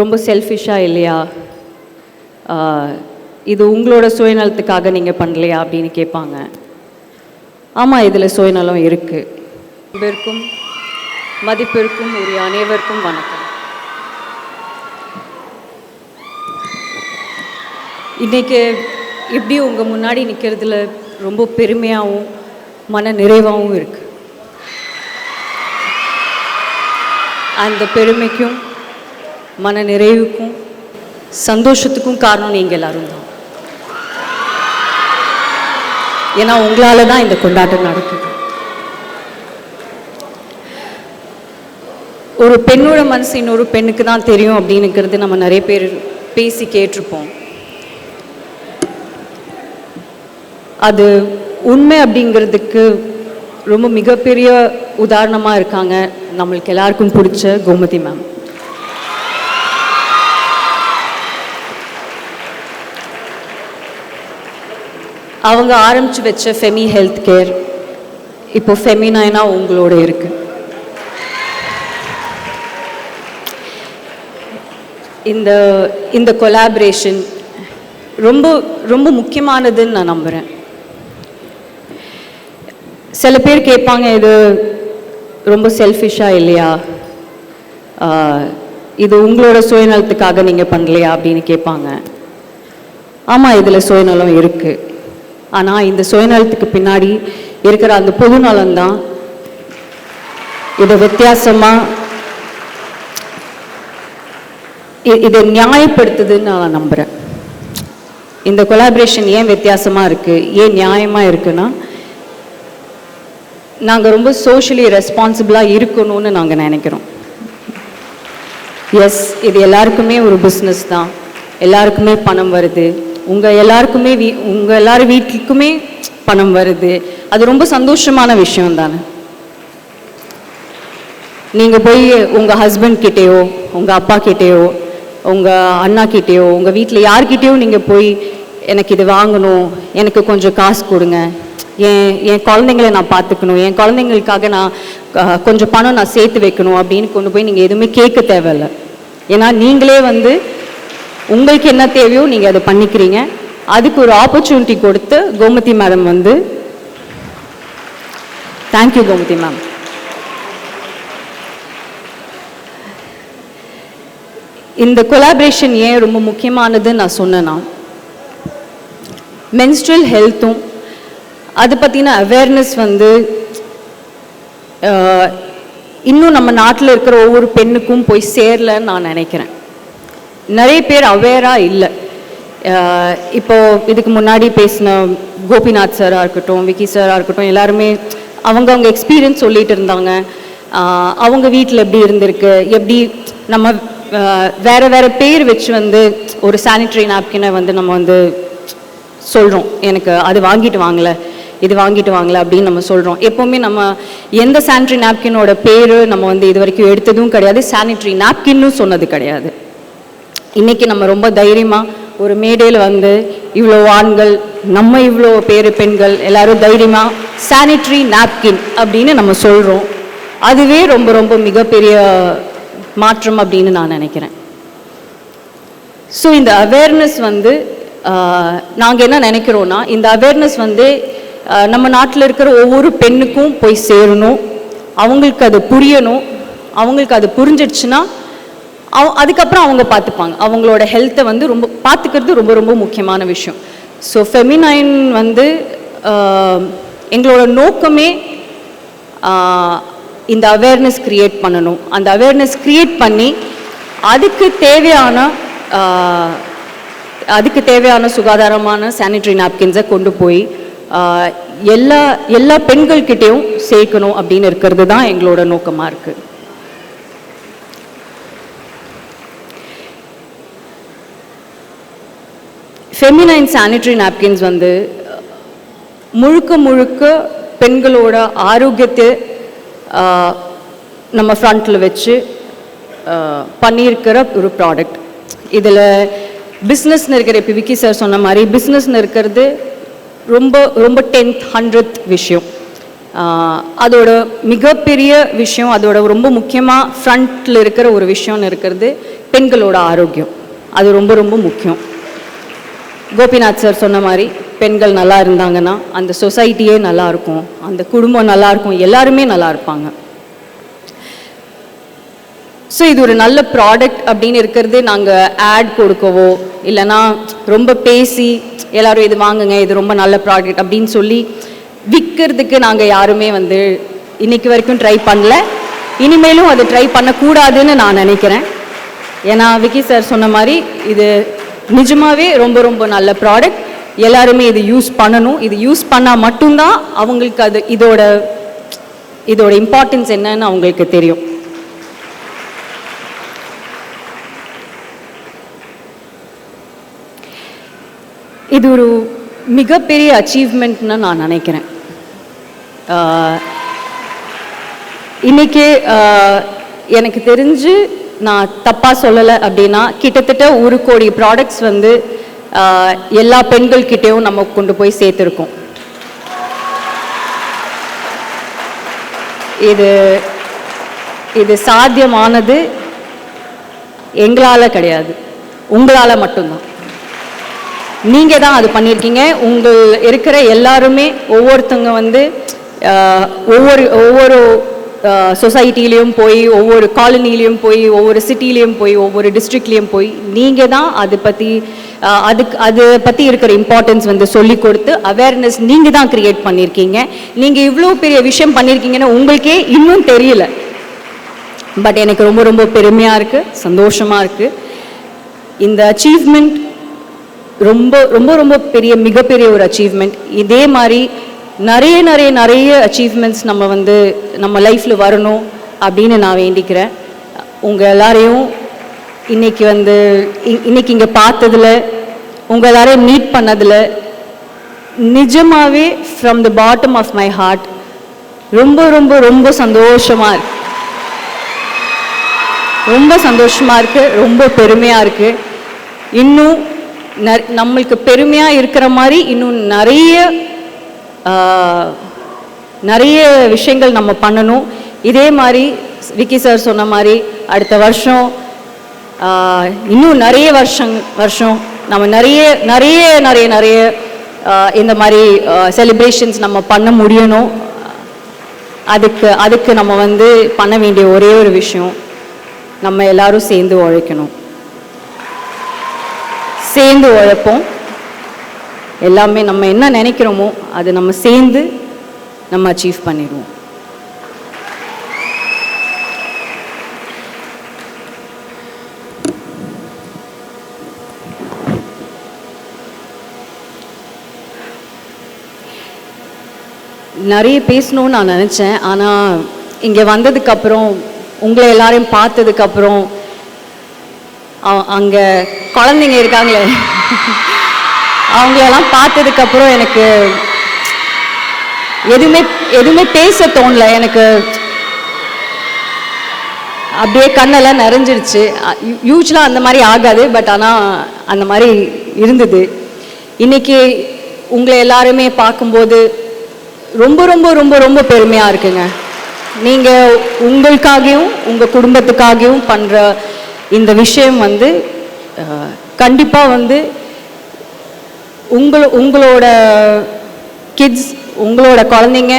ரொம்ப செல்ஃபிஷாக இல்லையா? இது உங்களோட சுயநலத்துக்காக நீங்கள் பண்ணலையா அப்படின்னு கேட்பாங்க. ஆமாம் இதில் சுயநலம் இருக்குது அன்பிற்கும் மதிப்பிற்கும் உரிய அனைவருக்கும் வணக்கம். இன்றைக்கி இப்படி உங்கள் முன்னாடி நிற்கிறதுல ரொம்ப பெருமையாகவும் மன நிறைவாகவும் இருக்குது அந்த பெருமைக்கும் மன நிறைவுக்கும் சந்தோஷத்துக்கும் காரணம் நீங்கள் எல்லாரும் தான். ஏன்னா உங்களால தான் இந்த கொண்டாட்டம் நடக்குது. ஒரு பெண்ணோட மனசு இன்னொரு பெண்ணுக்கு தான் தெரியும் அப்படின்னுங்கிறது நம்ம நிறைய பேர் பேசி கேட்டிருப்போம். அது உண்மை அப்படிங்கிறதுக்கு ரொம்ப மிகப்பெரிய உதாரணமாக இருக்காங்க நம்மளுக்கு எல்லாருக்கும் பிடிச்ச கோமதி மேம். அவங்க ஆரம்பித்து வச்ச ஃபெமி ஹெல்த் கேர் இப்போ ஃபெமினைனா உங்களோட இருக்கு. இந்த இந்த கொலாபரேஷன் ரொம்ப ரொம்ப முக்கியமானதுன்னு நான் நம்புகிறேன் சில பேர் கேட்பாங்க இது ரொம்ப செல்ஃபிஷாக இல்லையா? இது உங்களோட சுயநலத்துக்காக நீங்கள் பண்ணலையா அப்படின்னு கேட்பாங்க. ஆமாம் இதில் சுயநலம் இருக்குது ஆனால் இந்த சுயநலத்துக்கு பின்னாடி இருக்கிற அந்த பொது நலன்தான் இதை வித்தியாசமாக இதை நியாயப்படுத்துதுன்னு நான் நம்புகிறேன் இந்த கொலாபரேஷன் ஏன் வித்தியாசமாக இருக்குது ஏன் நியாயமாக இருக்குன்னா நாங்கள் ரொம்ப சோஷியலி ரெஸ்பான்சிபிளாக இருக்கணும்னு நாங்கள் நினைக்கிறோம். எஸ் இது எல்லாருக்குமே ஒரு பிஸ்னஸ் தான். எல்லாருக்குமே பணம் வருது. உங்கள் எல்லாருக்குமே வீ உங்கள் எல்லார் வீட்டுக்குமே பணம் வருது. அது ரொம்ப சந்தோஷமான விஷயம் தானே? நீங்கள் போய் உங்கள் ஹஸ்பண்ட் கிட்டேயோ உங்கள் அப்பா கிட்டேயோ உங்கள் அண்ணா கிட்டேயோ உங்கள் வீட்டில் யார்கிட்டேயோ நீங்கள் போய் எனக்கு இது வாங்கணும் எனக்கு கொஞ்சம் காசு கொடுங்க. என் என் குழந்தைங்கள நான் பார்த்துக்கணும் என் குழந்தைங்களுக்காக நான் கொஞ்சம் பணம் நான் சேர்த்து வைக்கணும். அப்படின்னு கொண்டு போய் நீங்கள் எதுவுமே கேட்க தேவையில்ல. ஏன்னா நீங்களே வந்து உங்களுக்கு என்ன தேவையோ நீங்கள் அதை பண்ணிக்கிறீங்க. அதுக்கு ஒரு ஆப்பர்ச்சுனிட்டி கொடுத்து கோமதி மேடம் வந்து தேங்க்யூ கோமதி மேம் இந்த கொலாபரேஷன் ஏன் ரொம்ப முக்கியமானதுன்னு நான் சொன்னேன்னா மென்ஸ்ட்ரல் ஹெல்த்தும் அது பற்றின அவேர்னஸ் வந்து இன்னும் நம்ம நாட்டில் இருக்கிற ஒவ்வொரு பெண்ணுக்கும் போய் சேரலன்னு நான் நினைக்கிறேன். நிறைய பேர் அவேராக இல்லை. இப்போது இதுக்கு முன்னாடி பேசின கோபிநாத் சாராக இருக்கட்டும் விக்கி சாராக இருக்கட்டும் எல்லாருமே அவங்க அவங்க எக்ஸ்பீரியன்ஸ் சொல்லிட்டு இருந்தாங்க. அவங்க வீட்டில் எப்படி இருந்திருக்கு எப்படி நம்ம வேறு வேறு பேர் வச்சு வந்து ஒரு சானிடரி நாப்கினை வந்து நம்ம வந்து சொல்கிறோம் எனக்கு அது வாங்கிட்டு வாங்கலை இது வாங்கிட்டு வாங்கல அப்படின்னு நம்ம சொல்கிறோம் எப்போவுமே நம்ம எந்த சானிட்ரி நாப்கினோட பேர் நம்ம வந்து இது வரைக்கும் எடுத்ததும் கிடையாது சானிட்ரி நாப்கின்னு சொன்னது கிடையாது. இன்றைக்கி நம்ம ரொம்ப தைரியமாக ஒரு மேடையில் வந்து இவ்வளோ ஆண்கள் நம்ம இவ்வளோ பேர் பெண்கள் எல்லாரும் தைரியமாக சானிட்ரி நாப்கின் அப்படின்னு நம்ம சொல்கிறோம் அதுவே ரொம்ப ரொம்ப மிகப்பெரிய மாற்றம் அப்படின்னு நான் நினைக்கிறேன். ஸோ இந்த அவேர்னஸ் வந்து நாங்கள் என்ன நினைக்கிறோன்னா இந்த அவேர்னஸ் வந்து நம்ம நாட்டில் இருக்கிற ஒவ்வொரு பெண்ணுக்கும் போய் சேரணும். அவங்களுக்கு அது புரியணும். அவங்களுக்கு அது புரிஞ்சிடுச்சுன்னா அவ அதுக்கப்புறம் அவங்க பார்த்துப்பாங்க அவங்களோட ஹெல்த்தை வந்து ரொம்ப பார்த்துக்கிறது ரொம்ப ரொம்ப முக்கியமான விஷயம். ஸோ ஃபெமினைன் வந்து எங்களோட நோக்கமே இந்த அவேர்னஸ் க்ரியேட் பண்ணணும். அந்த அவேர்னஸ் க்ரியேட் பண்ணி அதுக்கு தேவையான அதுக்கு தேவையான சுகாதாரமான சானிடரி நாப்கின்ஸை கொண்டு போய் எல்லா எல்லா பெண்கள்கிட்டேயும் சேர்க்கணும் அப்படின்னு இருக்கிறது தான் எங்களோட நோக்கமாக இருக்குது ஃபெமினைன் சானிடரி நாப்கின்ஸ் வந்து முழுக்க முழுக்க பெண்களோட ஆரோக்கியத்தை நம்ம ஃப்ரண்ட்டில் வச்சு பண்ணியிருக்கிற ஒரு ப்ராடக்ட் இதில் பிஸ்னஸ்னு இருக்கிற இப்போ விக்கி சார் சொன்ன மாதிரி பிஸ்னஸ்னு இருக்கிறது ரொம்ப ரொம்ப டென்த் ஹண்ட்ரட் விஷயம். அதோட மிகப்பெரிய விஷயம் அதோட ரொம்ப முக்கியமாக ஃப்ரண்ட்டில் இருக்கிற ஒரு விஷயம்னு இருக்கிறது பெண்களோட ஆரோக்கியம். அது ரொம்ப ரொம்ப முக்கியம். கோபிநாத் சார் சொன்ன மாதிரி பெண்கள் நல்லா இருந்தாங்கன்னா அந்த சொசைட்டியே நல்லா இருக்கும் அந்த குடும்பம் நல்லா இருக்கும் எல்லாருமே நல்லா இருப்பாங்க. ஸோ இது ஒரு நல்ல ப்ராடக்ட் அப்படின்னு இருக்கிறது நாங்கள் ஆட் கொடுக்கவோ இல்லைன்னா ரொம்ப பேசி எல்லாரும் இது வாங்குங்க இது ரொம்ப நல்ல ப்ராடக்ட் அப்படின்னு சொல்லி விற்கிறதுக்கு நாங்கள் யாருமே வந்து இன்னைக்கு வரைக்கும் ட்ரை பண்ணல. இனிமேலும் அது ட்ரை பண்ணக்கூடாதுன்னு நான் நினைக்கிறேன். ஏன்னா விக்கி சார் சொன்ன மாதிரி இது நிஜமாவே ரொம்ப ரொம்ப நல்ல ப்ராடக்ட் எல்லாருமே இது யூஸ் பண்ணணும். இது யூஸ் பண்ணால் மட்டும்தான் அவங்களுக்கு அது இதோட இதோட இம்பார்ட்டன்ஸ் என்னன்னு அவங்களுக்கு தெரியும். இது ஒரு மிகப்பெரிய அச்சீவ்மெண்ட்னு நான் நினைக்கிறேன். ஆஹ் இன்னைக்கு எனக்கு தெரிஞ்சு நான் தப்பாக சொல்லலை அப்படின்னா கிட்டத்தட்ட ஒரு கோடி ப்ராடக்ட்ஸ் வந்து எல்லா பெண்கள்கிட்டேயும் நம்ம கொண்டு போய் சேர்த்துருக்கோம். இது இது சாத்தியமானது எங்களால் கிடையாது. உங்களால் மட்டும்தான். நீங்கள் தான் அது பண்ணியிருக்கீங்க உங்கள் இருக்கிற எல்லாருமே ஒவ்வொருத்தவங்க வந்து ஒவ்வொரு ஒவ்வொரு சொசைட்டிலையும் போய் ஒவ்வொரு காலனிலையும் போய் ஒவ்வொரு சிட்டிலையும் போய் ஒவ்வொரு டிஸ்ட்ரிக்ட்லேயும் போய் நீங்கள் தான் அதை பற்றி அதுக்கு அதை பற்றி இருக்கிற இம்பார்ட்டன்ஸ் வந்து சொல்லி கொடுத்து அவேர்னஸ் நீங்கள் தான் க்ரியேட் பண்ணியிருக்கீங்க நீங்கள் இவ்வளோ பெரிய விஷயம் பண்ணியிருக்கீங்கன்னு உங்களுக்கே இன்னும் தெரியல. பட் எனக்கு ரொம்ப ரொம்ப பெருமையாக இருக்குது சந்தோஷமாக இருக்குது இந்த அச்சீவ்மெண்ட் ரொம்ப ரொம்ப ரொம்ப பெரிய மிகப்பெரிய ஒரு அச்சீவ்மெண்ட் இதே மாதிரி நிறைய நிறைய நிறைய அச்சீவ்மெண்ட்ஸ் நம்ம வந்து நம்ம லைஃப்பில் வரணும் அப்படின்னு நான் வேண்டிக்கிறேன். உங்கள் எல்லாரையும் இன்னைக்கு வந்து இ- இன்னைக்கு இங்கே பார்த்ததில் உங்கள் எல்லாரையும் மீட் பண்ணதில் நிஜமாகவே from the bottom of my heart ரொம்ப ரொம்ப ரொம்ப சந்தோஷமாக இருக்கு. ரொம்ப சந்தோஷமாக இருக்குது ரொம்ப பெருமையாக இருக்குது இன்னும் நம்மளுக்கு பெருமையாக இருக்கிற மாதிரி இன்னும் நிறைய நிறைய விஷயங்கள் நம்ம பண்ணணும். இதே மாதிரி விக்கி சார் சொன்ன மாதிரி அடுத்த வருஷம் இன்னும் நிறைய வருஷம் வருஷம் நம்ம நிறைய நிறைய நிறைய நிறைய இந்த மாதிரி செலிப்ரேஷன்ஸ் நம்ம பண்ண முடியணும். அதுக்கு அதுக்கு நம்ம வந்து பண்ண வேண்டிய ஒரே ஒரு விஷயம் நம்ம எல்லாரும் சேர்ந்து உழைக்கணும். சேர்ந்து உழைப்போம். எல்லாமே நம்ம என்ன நினைக்கிறோமோ அது நம்ம சேர்ந்து நம்ம அச்சீவ் பண்ணிடுவோம். நிறைய பேசணும்னு நான் நினச்சேன். ஆனால் இங்கே வந்ததுக்கப்புறம் உங்களை எல்லாரையும் பார்த்ததுக்கப்புறம் அங்கே குழந்தைங்க இருக்காங்களே. அவங்களெல்லாம் பார்த்ததுக்கப்புறம் எனக்கு எதுவுமே எதுவுமே பேச தோணல. எனக்கு அப்படியே கண்ணெல்லாம் நிறைஞ்சிருச்சு. யூஸ்வலாக அந்த மாதிரி ஆகாது பட் ஆனால் அந்த மாதிரி இருந்தது. இன்னைக்கு உங்களை எல்லாருமே பார்க்கும்போது ரொம்ப ரொம்ப ரொம்ப ரொம்ப பெருமையாக இருக்குங்க. நீங்கள் உங்களுக்காகவும் உங்கள் குடும்பத்துக்காகவும் பண்ணுற இந்த விஷயம் வந்து கண்டிப்பாக வந்து உங்கள உங்களோட கிட்ஸ் உங்களோட குழந்தைங்க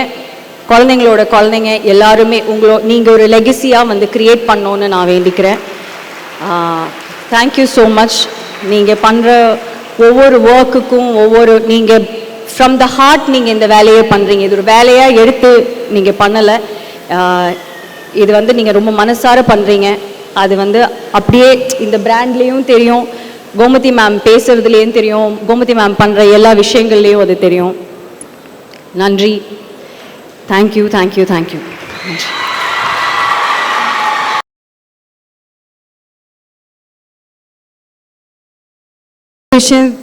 குழந்தைங்களோட குழந்தைங்க எல்லாருமே உங்களோ நீங்கள் ஒரு லெகசியாக வந்து க்ரியேட் பண்ணணுன்னு நான் வேண்டிக்கிறேன். தேங்க்யூ ஸோ மச் நீங்கள் பண்ணுற ஒவ்வொரு ஒர்க்குக்கும் ஒவ்வொரு நீங்கள் ஃப்ரம் த ஹார்ட் நீங்கள் இந்த வேலையை பண்ணுறீங்க இது ஒரு வேலையாக எடுத்து நீங்கள் பண்ணலை. இது வந்து நீங்கள் ரொம்ப மனசார பண்ணுறீங்க அது வந்து அப்படியே இந்த பிராண்ட்லேயும் தெரியும். கோமதி மேம் பேசுறதுலேயும் தெரியும். கோமதி மேம் பண்ணுற எல்லா விஷயங்கள்லேயும் அது தெரியும். நன்றி. தேங்க்யூ தேங்க்யூ தேங்க்யூ நன்றி. விஷயம்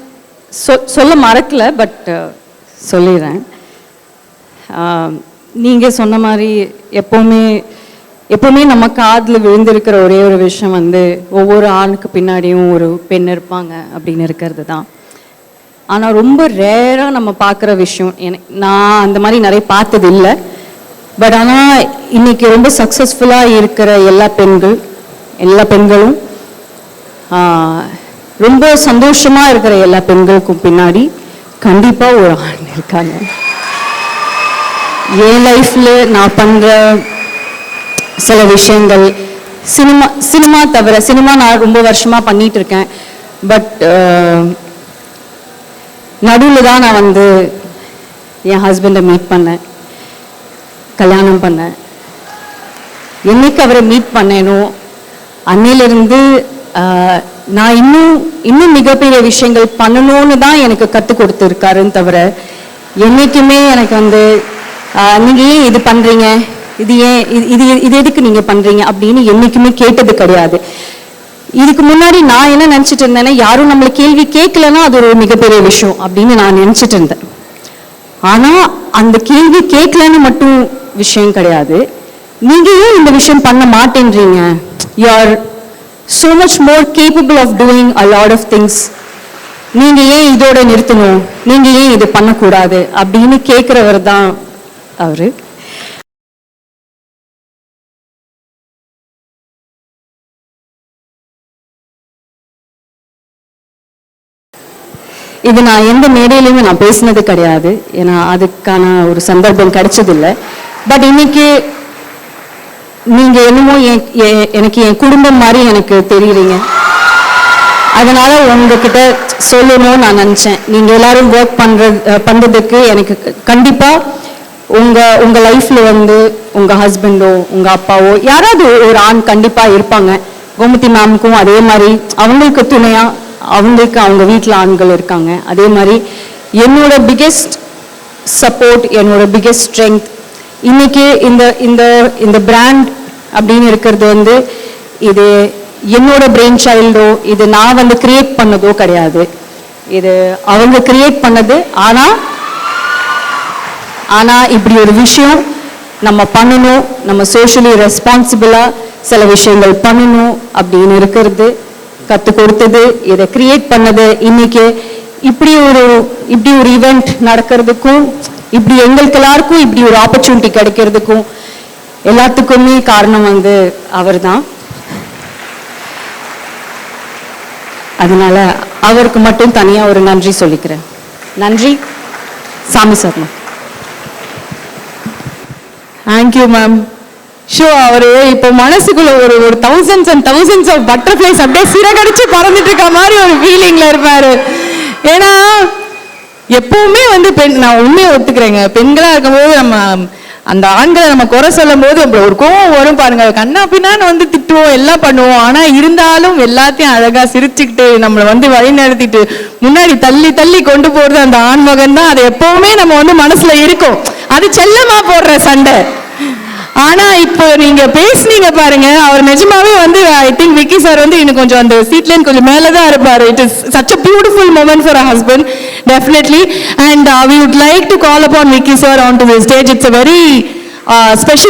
சொ- சொல்ல மறக்கல பட் சொல்லிடுறேன். நீங்கள் சொன்ன மாதிரி எப்போவுமே எப்போவுமே நம்ம காதில் விழுந்திருக்கிற ஒரே ஒரு விஷயம் வந்து ஒவ்வொரு ஆணுக்கு பின்னாடியும் ஒரு பெண் இருப்பாங்க அப்படின்னு இருக்கிறது தான் ஆனால் ரொம்ப ரேராக நம்ம பார்க்குற விஷயம் எனக்கு நான் அந்த மாதிரி நிறைய பார்த்தது இல்லை. பட் ஆனால் இன்னைக்கு ரொம்ப சக்ஸஸ்ஃபுல்லாக இருக்கிற எல்லா பெண்கள் எல்லா பெண்களும் ரொம்ப சந்தோஷமாக இருக்கிற எல்லா பெண்களுக்கும் பின்னாடி கண்டிப்பாக ஒரு ஆண் இருக்காங்க. என் லைஃப்பில் நான் பண்ணுற சில விஷயங்கள். சினிமா சினிமா தவிர சினிமா நான் ரொம்ப வருஷமாக பண்ணிட்டு இருக்கேன் பட் uh, நடுவில் தான் நான் வந்து என் ஹஸ்பண்டை மீட் பண்ணேன். கல்யாணம் பண்ணேன். என்னைக்கு அவரை மீட் பண்ணேனோ அன்னையிலிருந்து நான் இன்னும் இன்னும் மிகப்பெரிய விஷயங்கள் பண்ணணும்னு தான் எனக்கு கற்றுக் கொடுத்துருக்காருன்னு தவிர என்றைக்குமே எனக்கு வந்து நீங்கள் ஏன் இது பண்ணுறீங்க இது ஏன் இது இது இது எதுக்கு நீங்க பண்றீங்க அப்படின்னு என்னைக்குமே கேட்டது கிடையாது. இதுக்கு முன்னாடி நான் என்ன நினைச்சிட்டு இருந்தேன்னா யாரும் நம்மள கேள்வி கேட்கலன்னா அது ஒரு மிகப்பெரிய விஷயம் அப்படின்னு நான் நினைச்சிட்டு இருந்தேன். ஆனா அந்த கேள்வி கேட்கலன்னு மட்டும் விஷயம் கிடையாது. நீங்க ஏன் இந்த விஷயம் பண்ண மாட்டேன்றீங்க? You are so much more capable of doing a lot of things நீங்க ஏன் இதோட நிறுத்தணும்? நீங்க ஏன் இது பண்ணக்கூடாது? அப்படின்னு கேட்கிறவர் தான் அவரு. இது நான் எந்த மேடையிலையுமே நான் பேசினது கிடையாது. ஏன்னா அதுக்கான ஒரு சந்தர்ப்பம் கிடைச்சதில்லை. பட் இன்னைக்கு நீங்க என்னமோ எ- எனக்கு என் குடும்பம் மாதிரி எனக்கு தெரியுறீங்க. அதனால உங்ககிட்ட சொல்லணும்னு நான் நினச்சேன். நீங்க எல்லாரும் ஒர்க் பண்றது பண்ணுறதுக்கு பண்றதுக்கு எனக்கு கண்டிப்பாக கண்டிப்பா உங்க உங்க லைஃப்ல வந்து உங்க ஹஸ்பண்டோ உங்க அப்பாவோ யாராவது ஒரு ஆண் கண்டிப்பா இருப்பாங்க. கோமதி மேமுக்கும் அதே மாதிரி அவங்களுக்கு துணையா அவங்களுக்கு அவங்க வீட்டில் ஆண்கள் இருக்காங்க. அதே மாதிரி என்னோட பிக்கெஸ்ட் சப்போர்ட் என்னோட பிக்கெஸ்ட் ஸ்ட்ரென்த் இன்னைக்கு இந்த இந்த இந்த பிராண்ட் அப்படின்னு இருக்கிறது வந்து இது என்னோட பிரெயின் சைல்டோ இது நான் வந்து கிரியேட் பண்ணதோ கிடையாது. இது அவங்க கிரியேட் பண்ணது ஆனா ஆனா இப்படி ஒரு விஷயம் நம்ம பண்ணணும் நம்ம சோஷியலி ரெஸ்பான்சிபிளா சில விஷயங்கள் பண்ணணும் அப்படின்னு இருக்கிறது. கத்து கொடுத்தது இதை கிரியேட் பண்ணது இன்னைக்கு. இப்படி ஒரு இப்படி ஒரு ஈவெண்ட் நடக்கிறதுக்கும் இப்படி எங்களுக்கு எல்லாருக்கும் இப்படி ஒரு ஆப்பர்ச்சுனிட்டி கிடைக்கிறதுக்கும் எல்லாத்துக்குமே காரணம் வந்து அவர் தான் அதனால அவருக்கு மட்டும் தனியா ஒரு நன்றி சொல்லிக்கிறேன். நன்றி. சாமி சர்மா தேங்க்யூ மேம் ஷோ அவரு இப்போ மனசுக்குள்ள ஒரு ஒரு thousands and thousands of butterflies அப்படியே சிறகடிச்சு பறந்துட்டு இருக்க மாதிரி ஒரு ஃபீலிங்ல இருப்பாரு. ஏன்னா எப்பவுமே வந்து பெண் நான் உண்மையை ஒத்துக்கிறேங்க. பெண்களா இருக்கும்போது நம்ம அந்த ஆண்களை நம்ம குறை சொல்லும் போது ஒரு கோவம் வரும் பாருங்க. கண்ணா பின்னான்னு வந்து திட்டுவோம் எல்லாம் பண்ணுவோம். ஆனா இருந்தாலும் எல்லாத்தையும் அழகா சிரிச்சுக்கிட்டு நம்மளை வந்து வழி நடத்திட்டு முன்னாடி தள்ளி தள்ளி கொண்டு போறது அந்த ஆண்மகன் தான். அது எப்பவுமே நம்ம வந்து மனசுல இருக்கும். அது செல்லமா போடுற சண்டை. ஆனா இப்போ நீங்க பேசுனீங்க பாருங்க அவர் நிஜமாவே வந்து ஐ திங்க் விக்கி சார் வந்து இன்னும் கொஞ்சம் அந்த சீட்ல கொஞ்சம் மேல தான் இருப்பாரு it is such a beautiful moment for husband definitely and we would like to call upon Vicky sir on to the stage it's a very special